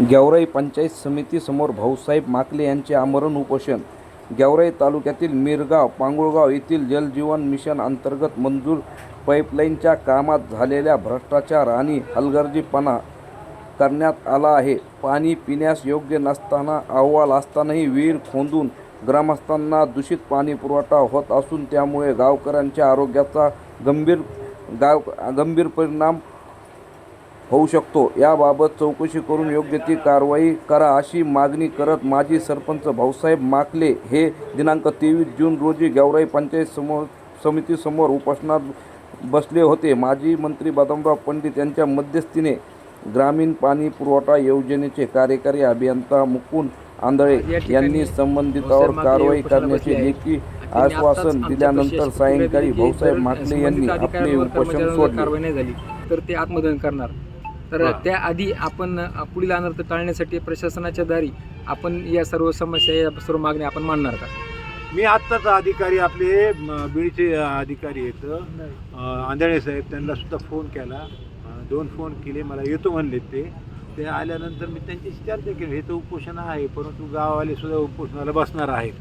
गेवराई पंचायत समितीसमोर भाऊसाहेब माकले यांचे आमरण उपोषण. गेवराई तालुक्यातील मिरगाव पांगुळगाव येथील जलजीवन मिशन अंतर्गत मंजूर पाईपलाईनच्या कामात झालेल्या भ्रष्टाचार आणि हलगर्जीपणा करण्यात आला आहे. पाणी पिण्यास योग्य नसताना अहवाल असतानाही विहीर खोदून ग्रामस्थांना दूषित पाणी पुरवठा होत असून त्यामुळे गावकऱ्यांच्या आरोग्याचा गंभीर गाव गंभीर परिणाम होऊ शकतो. याबाबत चौकशी करून योग्य ती कारवाई करा अशी मागणी करत माजी सरपंच भाऊसाहेब माकले हे दिनांक तेवीस जून रोजी गेवराई पंचायत समोर समितीसमोर उपोषणात बसले होते. माजी मंत्री बदामराव पंडित यांच्या मध्यस्थीने ग्रामीण पाणी पुरवठा योजनेचे कार्यकारी अभियंता मुकुंद आंधळे यांनी संबंधितावर कारवाई करण्याचे लेखी आश्वासन दिल्यानंतर सायंकाळी भाऊसाहेब माकले यांनी आपले उपोषण सोडले. तर ते आत्मदहन करणार. तर त्याआधी आपण पुढील अनर्थ टाळण्यासाठी प्रशासनाच्या दारी आपण या सर्व समस्या या सर्व मागण्या आपण मांडणार का? मी आत्ताच अधिकारी आपले बीडचे अधिकारी आहेत. आंधळे साहेब त्यांना सुद्धा फोन केला. दोन फोन केले मला येतो म्हणले ते. ते आल्यानंतर मी त्यांच्याशी चर्चा केली. हे तर उपोषण आहे परंतु गाववाले सुद्धा उपोषणाला बसणार आहेत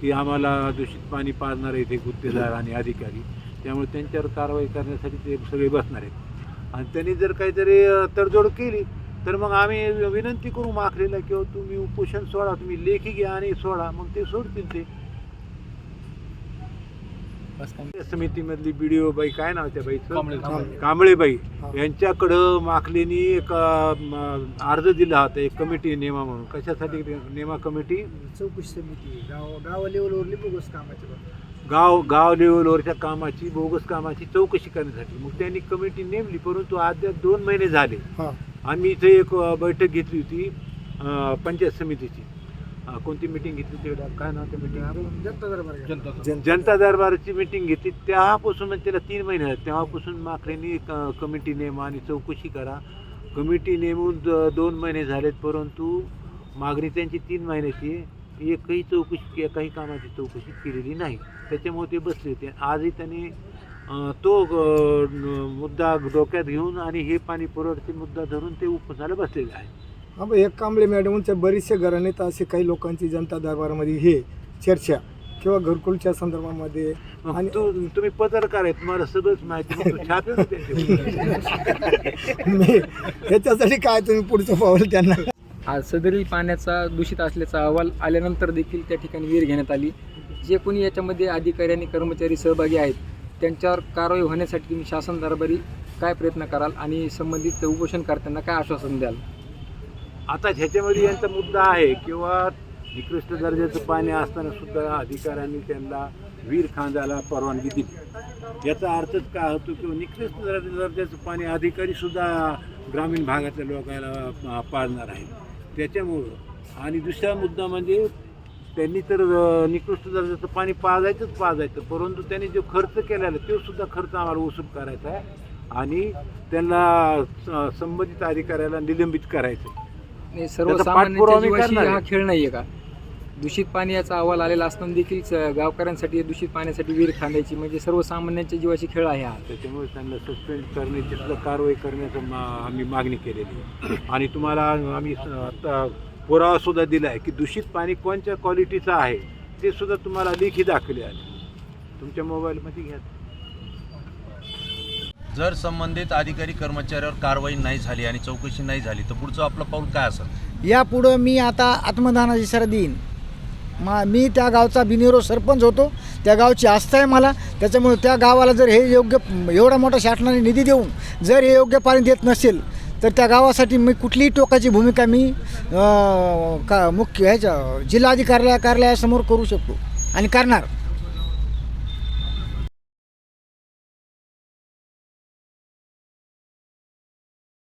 की आम्हाला दूषित पाणी पाजणार आहेत हे गुत्तेदार आणि अधिकारी. त्यामुळे त्यांच्यावर कारवाई करण्यासाठी ते सगळे बसणार आहेत. आणि त्यांनी जर काहीतरी तडजोड केली तर मग आम्ही विनंती करू माखलेला किंवा हो, तुम्ही उपोषण सोडा तुम्ही लेखी घ्या आणि सोडा. मग ते सोडतील ते. समितीमधली बीडीओ बाई काय नाव त्या बाईचं? कांबळे. कांबळेबाई. यांच्याकडं माखलेनी एक अर्ज दिला होता एक कमिटी नेमा म्हणून. कशासाठी नेमा कमिटी? चौकशी समिती गाव गाव लेवलवरली बोगस कामाचे. गाव गाव लेवलवरच्या कामाची बोगस कामाची चौकशी करण्यासाठी. मग त्यांनी कमिटी नेमली परंतु अद्याप दोन महिने झाले. आम्ही इथे एक बैठक घेतली होती पंचायत समितीची. कोणती मिटिंग घेतली होती? काय नाव त्या मिटिंग जनता दरबार. जन- जनता दरबाराची मिटिंग घेतली. तेव्हापासून म्हणजे त्याला तीन महिने झाले. तेव्हापासून माकडेनी क- कमिटी नेमा आणि चौकशी करा. कमिटी नेमून द- दोन महिने झालेत परंतु मागणी त्यांची तीन महिन्याची आहे. एकही चौकशी कि- काही कामाची चौकशी केलेली नाही. त्याच्यामुळे ते बसले होते. आजही त्यांनी अं, तो न- मुद्दा डोक्यात घेऊन आणि हे पाणी पुरवठ्याचे मुद्दा धरून ते उपोषणाला बसलेले आहे हा बघ, एक कांबळे मॅडमच्या बरेचसे घराणेत असे काही लोकांची जनता दरबारामध्ये हे चर्चा किंवा घरकुलच्या संदर्भामध्ये आणि- तू तुम्ही पत्रकार आहे तुम्हाला सगळंच माहिती मग तू छापे ना त्यांच्यावर. मी ह्याच्यासाठी काय तुम्ही पुढचं पावलं त्यांना? आज सदरील पाण्याचा दूषित असल्याचा अहवाल आल्यानंतर देखील त्या ठिकाणी विहीर घेण्यात आली. जे कोणी याच्यामध्ये अधिकारी आणि कर्मचारी सहभागी आहेत त्यांच्यावर कारवाई होण्यासाठी तुम्ही शासन दरबारी काय प्रयत्न कराल आणि संबंधित उपोषणकर्त्यांना काय आश्वासन द्याल? आता ह्याच्यामध्ये यांचा मुद्दा आहे किंवा निकृष्ट दर्जाचं पाणी असताना सुद्धा अधिकाऱ्यांनी त्यांना वीर खांद्याला परवानगी दिली. याचा अर्थच काय होतो किंवा निकृष्ट दर्जा- दर्जाचं पाणी अधिकारी सुद्धा ग्रामीण भागातल्या लोकांना पाळणार आहे त्याच्यामुळं. आणि दुसरा मुद्दा म्हणजे त्यांनी तर निकृष्ट दर्जाचं पाणी पाजायचंच पाजायचं परंतु त्यांनी जो खर्च केलेला तो सुद्धा खर्च आम्हाला वसूल करायचा आहे आणि त्यांना स- संबंधित अधिकाऱ्याला निलंबित करायचं आहे. नाही, पाठपुरावा सर्वसामान्यांच्या मी जीवाशी करणार हा आहे. खेळ नाहीये का दूषित पाणी याचा अहवाल आलेला असताना देखील स- गावकऱ्यांसाठी दूषित पाण्यासाठी विहीर खांदायची म्हणजे सर्वसामान्यांच्या जीवाशी खेळ आहे हा त्याच्यामुळे त्यांना सस्पेंड करण्याची कारवाई करण्याचं मा आम्ही मागणी केलेली आहे आणि तुम्हाला आम्ही स- आता पुरावा सुद्धा दिला आहे की दूषित पाणी कोणत्या क्वालिटीचं आहे ते सुद्धा तुम्हाला लेखी दाखवले आहे तुमच्या मोबाईलमध्ये घ्या जर संबंधित अधिकारी कर्मचाऱ्यावर कारवाई नाही झाली आणि चौकशी नाही झाली तर पुढचं आपलं पाऊल काय असेल? यापुढं मी आता आत्मदानाची इशारा देईन मा मी त्या गावचा बिनिरो सरपंच होतो. त्या गावची आस्था आहे मला. त्याच्यामुळे त्या गावाला जर हे योग्य एवढा मोठा शासनाने निधी देऊन जर हे योग्य पाणी देत नसेल तर त्या गावासाठी मी कुठलीही टोकाची भूमिका मी अं, का मुख्य ह्याच्या जिल्हाधिकारी कार्यालयासमोर करू शकतो आणि करणार.